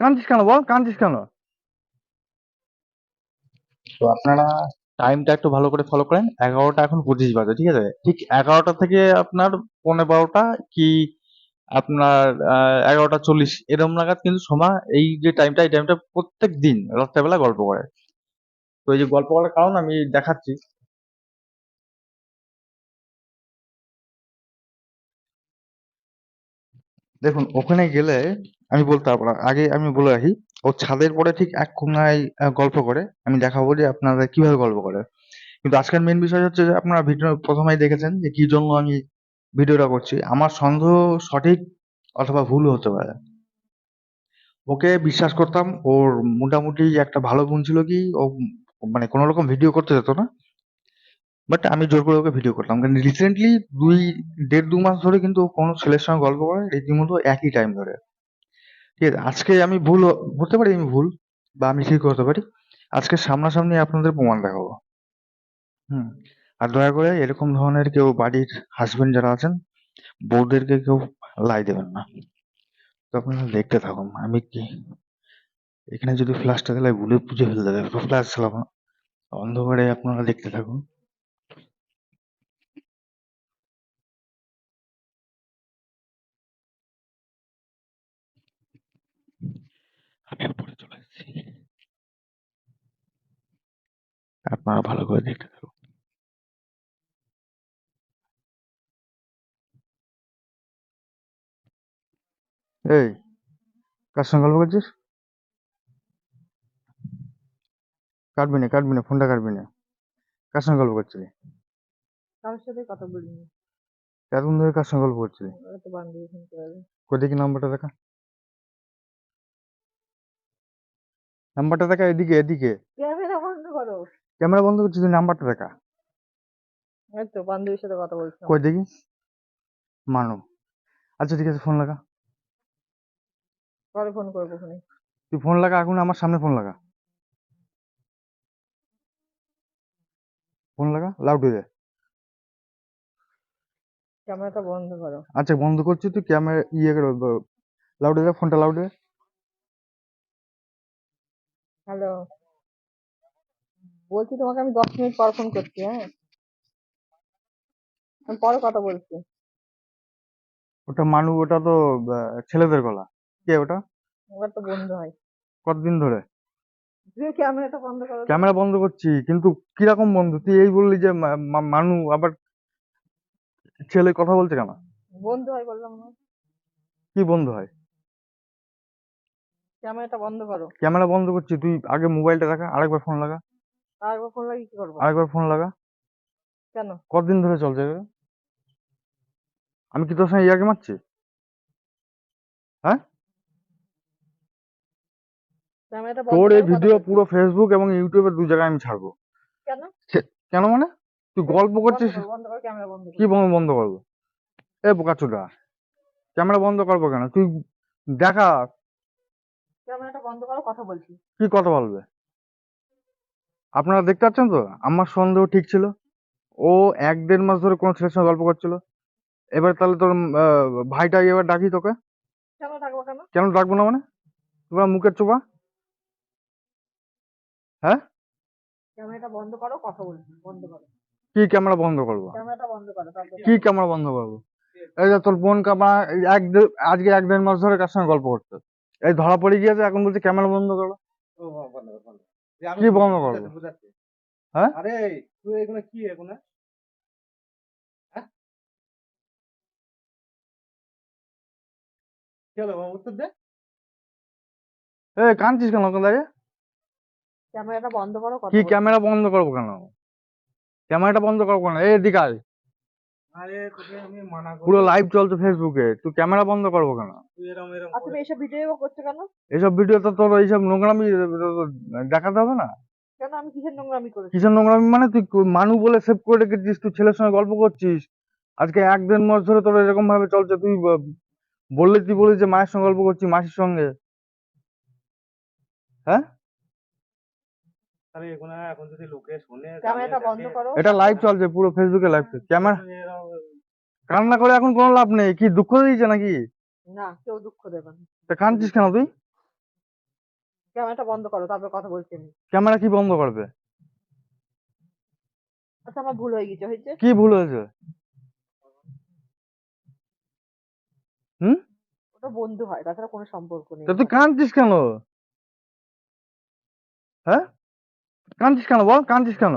কাঁদছিস কেন বল? কাঁদছিস কেন? তো আপনারা টাইমটা একটু ভালো করে ফলো করেন। এগারোটা এখন পঁচিশ বাজে, ঠিক আছে? ঠিক এগারোটা থেকে আপনার পনেরো বারোটা কি আপনার এগারোটা চল্লিশ এরকম নাগাদ কিন্তু সময় এই যে টাইমটা এই টাইমটা প্রত্যেক দিন রাত্রেবেলা গল্প করে। তো এই যে গল্প করার কারণ আমি দেখাচ্ছি। দেখুন, ওখানে গেলে আমি বলতে পারব না। আগে আমি বলে রাখি, ও ছাদের পরে ঠিক এক কোনায় গল্প করে। আমি দেখাবো যে আপনারা কীভাবে গল্প করে। কিন্তু আজকের মেন বিষয় হচ্ছে যে আপনারা ভিডিও প্রথমেই দেখেছেন যে কি জন্য আমি ভিডিওটা করছি। আমার সন্দেহ সঠিক অথবা ভুল হতে পারে। ওকে বিশ্বাস করতাম, ওর মোটামুটি একটা ভালো গুণ ছিল কি, ও মানে কোনো রকম ভিডিও করতে যেত না। বাট আমি জোর করে ওকে ভিডিও করতাম। কারণ রিসেন্টলি দুই, দেড় দু মাস ধরে কিন্তু ও কোনো ছেলের সঙ্গে গল্প করে, রীতিমতো একই টাইম ধরে। ঠিক আছে, আজকে আমি ভুল হতে পারি আমি ভুল? বা আমি ঠিক হতে পারি? আজকে সামনাসামনি আপনাদের প্রমাণ দেখাবো। হুম, আর দয়া করে এরকম ধরনের কেউ বাড়ির হাজবেন্ড যারা আছেন, বউদেরকে কেউ লাই দেবেন না। তো আপনারা দেখতে থাকুন, আমি কি এখানে যদি ফ্ল্যাশটা দিলে ভুলে পুজো ফেলে দেবে। ফ্ল্যাশ চালাবো। অন্ধকারে আপনারা দেখতে থাকুন। আপনারা ভালো করে দেখতে থাকুন এই কার সঙ্গে গল্প করছিস? কাটবি না কাটবি না ফোনটা কাটবি না। কার সঙ্গে গল্প করছিলি? কারোর সাথে কথা বলিনি। এতক্ষণ ধরে কার সঙ্গে গল্প করছিলি? কই দেখি নাম্বারটা দেখা। নাম্বারটা দেখা এদিকে এদিকে। ক্যামেরা বন্ধ করো। ক্যামেরা বন্ধ করছিস তুই নাম্বারটা দেখা। এই তো বান্ধবীর সাথে কথা বলছিলাম। কই দেখি? মানো। আচ্ছা ঠিক আছে ফোন লাগা। পরে ফোন করব ফোনে তুই ফোন লাগা এখন আমার সামনে ফোন লাগা। ফোন লাগা? লাউড দে ক্যামেরাটা বন্ধ করো। আচ্ছা বন্ধ করছি তুই ক্যামেরা ইয়ে করে লাউড দে ফোনটা লাউড দে হ্যালো। বলছি তোমাকে আমি দশ মিনিট পর ফোন করছি হ্যাঁ? আমি পরে কথা বলছি। ওটা মানু ওটা তো ছেলেদের গলা। কে ওটা? ওরা তো বন্ধু হয়। কতদিন ধরে? ক্যামেরাটা বন্ধ করো। ক্যামেরা বন্ধ করছি কিন্তু কীরকম বন্ধু? তুই এই বললি যে মানু আবার ছেলে কথা বলছে কেন? বন্ধু হয় বললাম না। কি বন্ধু হয়? ক্যামেরাটা বন্ধ করো। ক্যামেরা বন্ধ করছি তুই আগে মোবাইলটা রাখা আরেকবার ফোন লাগা। আর একবার ফোন লাগিয়ে কি করব? আরেকবার ফোন লাগা? কেন? কতদিন ধরে চলছে এগুলো? আমি কি তোর সঙ্গে ইয়াকে মারছি? ক্যামেরাটা বন্ধ তোর এই করো, কথা ভিডিও। পুরো ফেসবুক এবং ইউটিউবে দু জায়গায় আমি ছাড়বো। কেন? কেন মানে? তুই গল্প বন্ধ করছিস? করো, বন্ধ করো ক্যামেরা বন্ধ কি বন্ধ বন্ধ করব? এ বোকাচোদা ক্যামেরা বন্ধ করব কেন? তুই দেখা। ক্যামেরাটা বন্ধ করো কথা বলছি। কি কথা বলবে? আপনারা দেখতে পাচ্ছেন তো? আমার সন্দেহ ঠিক ছিল। ও এক দেড় মাস ধরে কোনো ছেলের সঙ্গে গল্প করছিল। এবার তাহলে তোর ভাইটা এবার ডাকি তোকে? কেন ডাকবো না মানে? তোমরা মুখের চোপা? হ্যাঁ? ক্যামেরাটা বন্ধ করো কথা বলছি বন্ধ করো। কি ক্যামেরা বন্ধ করব? ক্যামেরাটা বন্ধ করো কি ক্যামেরা বন্ধ করব? এই যে তোর বোন ক্যামেরা এক আজকে এক দেড় মাস ধরে কার সঙ্গে গল্প করছে? এই ধরা পড়ে গিয়েছে এখন বলছে ক্যামেরা বন্ধ করো। কি বন্ধ করব? হ্যাঁ? আরে তুই এগুলো কি এগুলো হ্যাঁ? হলো বাবা, উত্তর দে এ কাঁদছিস কেন ওখান থেকে ক্যামেরাটা বন্ধ করো কি ক্যামেরা বন্ধ করব কেন ক্যামেরাটা বন্ধ করব কেন এই দিকে আয়। আরে তোকে আমি মানা করি পুরো লাইভ চলছে ফেসবুকে তুই ক্যামেরা বন্ধ করব কেন তুই এরম এরম আর তুমি এসব ভিডিও করছ কেন? এইসব ভিডিও তো তোর এইসব নোংরামি দেখাতে হবে না। কেন? আমি কিসের নোংরামি করেছি? কিসের নোংরামি মানে তুই মানু বলে সেভ করে রেখেছিস তুই ছেলের সঙ্গে গল্প করছিস। আজকে এক দেড় মাস ধরে তোর এরকম ভাবে চলছে তুই বললে তুই বলিস যে মায়ের সঙ্গে গল্প করছিস মাসির সঙ্গে। আরে এগুলো এখন যদি লোকে শুনে ক্যামেরাটা বন্ধ করো। এটা লাইভ চলছে পুরো ফেসবুকে লাইভ ক্যামেরা কান্না করে এখন কোনো লাভ নেই। কি দুঃখ দিয়েছে নাকি? না কেউ দুঃখ দেবে না। তা কাঁদছিস কেন তুই? ক্যামেরাটা বন্ধ করো তারপর কথা বলছি আমি। ক্যামেরা কি বন্ধ করবে? আচ্ছা আমার ভুল হয়ে গেছে হয়েছে? কি ভুল হয়েছে? হুম? ওটা বন্ধু হয় তাছাড়া কোনো সম্পর্ক নেই। তা তুই কাঁদছিস কেন? হ্যাঁ? কাঁদছিস কেন বল কাঁদছিস কেন?